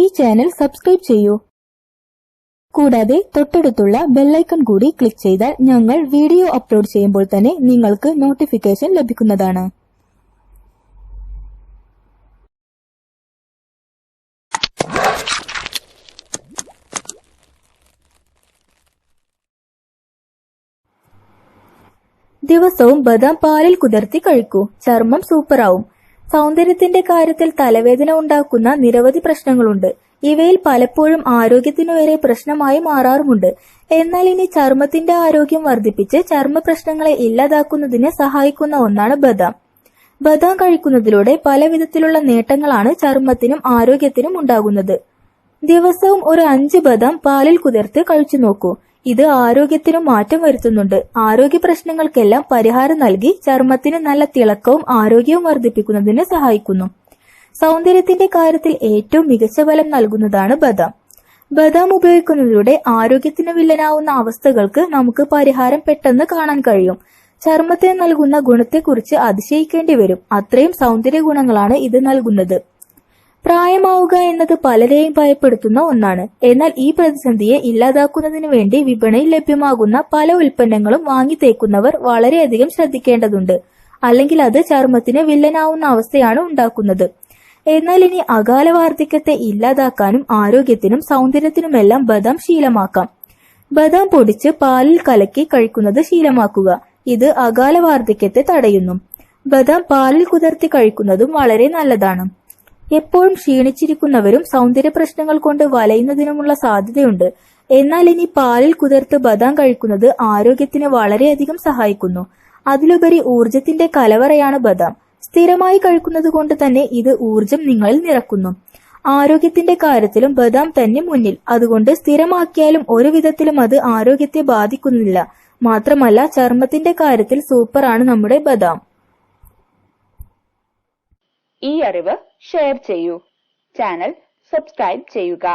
ഈ channel subscribe ചെയ്യൂ. കൂടാതെ തൊട്ടടുത്തുള്ള ബെല്ലൈക്കൺ കൂടി ക്ലിക്ക് ചെയ്താൽ ഞങ്ങൾ വീഡിയോ അപ്ലോഡ് ചെയ്യുമ്പോൾ തന്നെ നിങ്ങൾക്ക് നോട്ടിഫിക്കേഷൻ ലഭിക്കുന്നതാണ്. ദിവസവും ബദാം പാലിൽ കുതിർത്തി കഴിക്കൂ. ചർമ്മം സൂപ്പറാവും സൗന്ദര്യത്തിന്റെ കാര്യത്തിൽ തലവേദന ഉണ്ടാക്കുന്ന നിരവധി പ്രശ്നങ്ങളുണ്ട്. ഇവയിൽ പലപ്പോഴും ആരോഗ്യത്തിനു വരെ പ്രശ്നമായി മാറാറുമുണ്ട്. എന്നാൽ ഇനി ചർമ്മത്തിന്റെ ആരോഗ്യം വർദ്ധിപ്പിച്ച് ചർമ്മ പ്രശ്നങ്ങളെ ഇല്ലാതാക്കുന്നതിന് സഹായിക്കുന്ന ഒന്നാണ് ബദാം. ബദാം കഴിക്കുന്നതിലൂടെ പല വിധത്തിലുള്ള നേട്ടങ്ങളാണ് ചർമ്മത്തിനും ആരോഗ്യത്തിനും ഉണ്ടാകുന്നത്. ദിവസവും ഒരു അഞ്ച് ബദാം പാലിൽ കുതിർത്ത് കഴിച്ചു നോക്കൂ. ഇത് ആരോഗ്യത്തിനും മാറ്റം വരുത്തുന്നുണ്ട്. ആരോഗ്യ പ്രശ്നങ്ങൾക്കെല്ലാം പരിഹാരം നൽകി ചർമ്മത്തിന് നല്ല തിളക്കവും ആരോഗ്യവും വർദ്ധിപ്പിക്കുന്നതിന് സഹായിക്കുന്നു. സൗന്ദര്യത്തിന്റെ കാര്യത്തിൽ ഏറ്റവും മികച്ച ഫലം നൽകുന്നതാണ് ബദാം. ബദാം ഉപയോഗിക്കുന്നതിലൂടെ ആരോഗ്യത്തിന് വില്ലനാവുന്ന അവസ്ഥകൾക്ക് നമുക്ക് പരിഹാരം പെട്ടെന്ന് കാണാൻ കഴിയും. ചർമ്മത്തിന് നൽകുന്ന ഗുണത്തെക്കുറിച്ച് അതിശയിക്കേണ്ടി വരും. അത്രയും സൗന്ദര്യ ഗുണങ്ങളാണ് ഇത് നൽകുന്നത്. പ്രായമാവുക എന്നത് പലരെയും ഭയപ്പെടുത്തുന്ന ഒന്നാണ്. എന്നാൽ ഈ പ്രതിസന്ധിയെ ഇല്ലാതാക്കുന്നതിന് വേണ്ടി വിപണിയിൽ ലഭ്യമാകുന്ന പല ഉൽപ്പന്നങ്ങളും വാങ്ങി തേക്കുന്നവർ വളരെയധികം ശ്രദ്ധിക്കേണ്ടതുണ്ട്. അല്ലെങ്കിൽ അത് ചർമ്മത്തിന് വില്ലനാവുന്ന അവസ്ഥയാണ് ഉണ്ടാക്കുന്നത്. എന്നാൽ ഇനി അകാല വാർദ്ധക്യത്തെ ഇല്ലാതാക്കാനും ആരോഗ്യത്തിനും സൗന്ദര്യത്തിനുമെല്ലാം ബദാം ശീലമാക്കാം. ബദാം പൊടിച്ച് പാലിൽ കലക്കി കഴിക്കുന്നത് ശീലമാക്കുക. ഇത് അകാല വാർദ്ധക്യത്തെ തടയുന്നു. ബദാം പാലിൽ കുതിർത്തി കഴിക്കുന്നതും വളരെ നല്ലതാണ്. എപ്പോഴും ക്ഷീണിച്ചിരിക്കുന്നവരും സൗന്ദര്യ പ്രശ്നങ്ങൾ കൊണ്ട് വലയുന്നതിനുമുള്ള സാധ്യതയുണ്ട്. എന്നാൽ ഇനി പാലിൽ കുതിർത്ത് ബദാം കഴിക്കുന്നത് ആരോഗ്യത്തിന് വളരെയധികം സഹായിക്കുന്നു. അതിലുപരി ഊർജത്തിന്റെ കലവറയാണ് ബദാം. സ്ഥിരമായി കഴിക്കുന്നത് കൊണ്ട് തന്നെ ഇത് ഊർജം നിങ്ങളിൽ നിറക്കുന്നു. ആരോഗ്യത്തിന്റെ കാര്യത്തിലും ബദാം തന്നെ മുന്നിൽ. അതുകൊണ്ട് സ്ഥിരമാക്കിയാലും ഒരു വിധത്തിലും അത് ആരോഗ്യത്തെ ബാധിക്കുന്നില്ല. മാത്രമല്ല ചർമ്മത്തിന്റെ കാര്യത്തിൽ സൂപ്പറാണ് നമ്മുടെ ബദാം. ഈ അറിവ് ഷെയർ ചെയ്യൂ. ചാനൽ സബ്സ്ക്രൈബ് ചെയ്യുക.